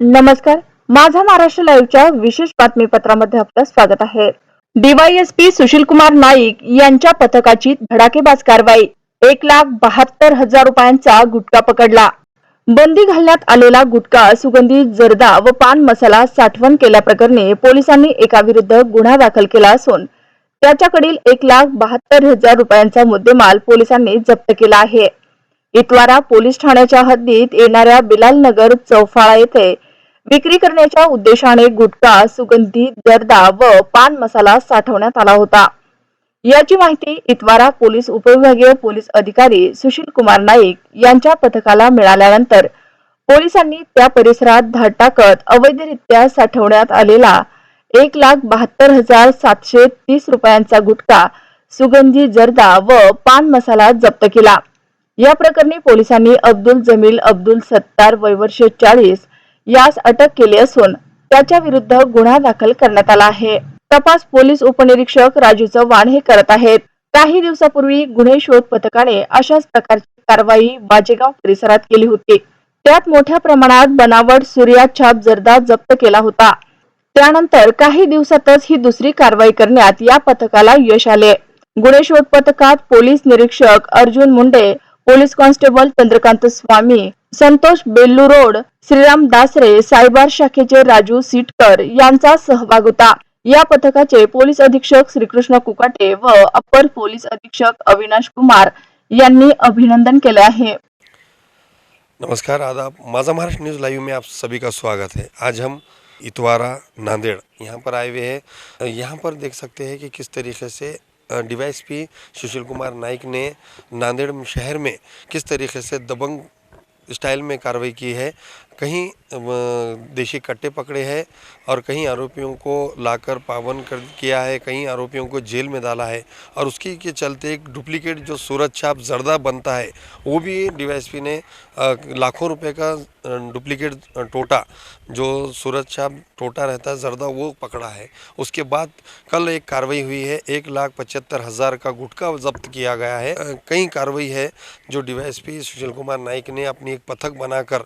नमस्कार. माझा महाराष्ट्र लाईव्हच्या विशेष बातमीपत्रामध्ये आपलं स्वागत आहे. डीवायएसपी सुशील कुमार नाईक यांच्या पथकाची धडाकेबाज कारवाई. एक लाख बहात्तर हजार रुपयांचा गुटखा पकडला. बंदी घालण्यात आलेला गुटखा सुगंधी जर्दा व पान मसाला साठवण केल्याप्रकरणी पोलिसांनी एका विरुद्ध गुन्हा दाखल केला असून त्याच्याकडील एक लाख बहात्तर हजार रुपयांचा मुद्देमाल पोलिसांनी जप्त केला आहे. इतवारा पोलीस ठाण्याच्या हद्दीत येणाऱ्या बिलाल नगर चौफाळा येथे विक्री करण्याच्या उद्देशाने गुटखा सुगंधी जर्दा व पान मसाला साठवण्यात आला होता. याची माहिती इतवारा पोलीस उपविभागीय पोलीस अधिकारी सुशील कुमार नाईक यांच्या पथकाला मिळाल्यानंतर पोलिसांनी त्या परिसरात धाड टाकत अवैधरित्या साठवण्यात आलेला एक लाख बहात्तर हजार सातशे तीस रुपयांचा गुटखा सुगंधी जर्दा व पान मसाला जप्त केला. या प्रकरणी पोलिसांनी अब्दुल जमील अब्दुल सत्तार वय वर्ष चाळीस यास अटक केली असून त्याच्या विरुद्ध गुन्हा दाखल करण्यात आला आहे. तपास पोलीस उपनिरीक्षक राजू चव्हाण हे करत आहेत. काही दिवसापूर्वी गुन्हे शोध पथकाने अशाच प्रकारची कारवाई बाजेगाव परिसरात केली होती. त्यात मोठ्या प्रमाणात बनावट सूर्या छाप जर्दा जप्त केला होता. त्यानंतर काही दिवसातच ही दुसरी कारवाई करण्यात या पथकाला यश आले. गुन्हे शोध पथकात पोलीस निरीक्षक Arjun Munde police constable Chandrakant Swami Santosh Belluroad, Shriram Dasare, cyber शाखेचे राजू सीटकर यांचा सहभाग होता. या पथकाचे पोलीस अधीक्षक श्रीकृष्ण कुकाटे व अपर पोलीस अधीक्षक अविनाश कुमार यांनी अभिनंदन केले आहे. नमस्कार आदाब माज़ा महाराष्ट्र न्यूज़ लाइव में आप सभी का स्वागत है. आज हम इतवारा, नांदेड़, यहाँ पर आए हुए हैं. यहाँ पर देख सकते हैं कि किस तरीके से डिवाइस पी सुशील कुमार नाइक ने नांदेड़ शहर में किस तरीके से दबंग स्टाइल में कार्रवाई की है। कहीं देशी कट्टे पकड़े हैं और कहीं आरोपियों को लाकर पावन कर किया है, कहीं आरोपियों को जेल में डाला है और उसकी के चलते एक डुप्लीकेट जो सूरज छाप जर्दा बनता है, वो भी डीवाईएसपी ने लाखों रुपए का डुप्लीकेट टोटा जो सूरज छाप टोटा रहता है, जर्दा वो पकड़ा है। उसके बाद कल एक कार्रवाई हुई है, एक लाख पचहत्तर हज़ार का गुटखा जब्त किया गया है। कई कार्रवाई है जो डीवाईएसपी सुशील कुमार नाइक ने अपनी एक पथक बनाकर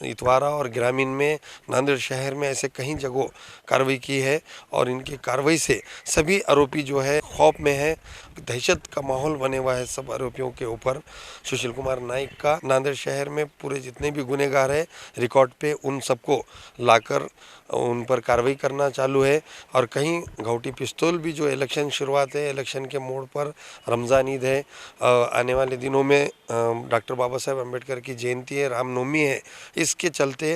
इतवारा और ग्रामीण में, नांदेड़ शहर में ऐसे कई जगहों कार्रवाई की है और इनकी कार्रवाई से सभी आरोपी जो है खौफ में है। दहशत का माहौल बने हुआ है सब आरोपियों के ऊपर। सुशील कुमार नाइक का नांदेड़ शहर में पूरे जितने भी गुनेगार है, रिकॉर्ड पे उन सबको लाकर उन पर कार्रवाई करना चालू है। और कहीं घावटी पिस्तौल भी जो इलेक्शन शुरुआत है, इलेक्शन के मोड़ पर रमज़ान ईद है। आने वाले दिनों में डॉक्टर बाबा साहेब अंबेडकर की जयंती है, रामनवमी है इसके चलते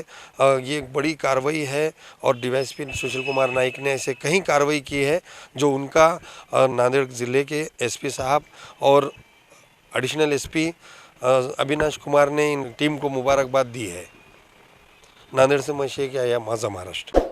ये बड़ी कार्रवाई है और डीवाईएसपी सुशील कुमार नाइक ने ऐसे कहीं कार्रवाई की है जो उनका नांदेड़ ज़िले के एसपी साहब और एडिशनल एसपी अविनाश कुमार ने इन टीम को मुबारकबाद दी है। नांदेड़ से मैं शेख आया माझा महाराष्ट्र।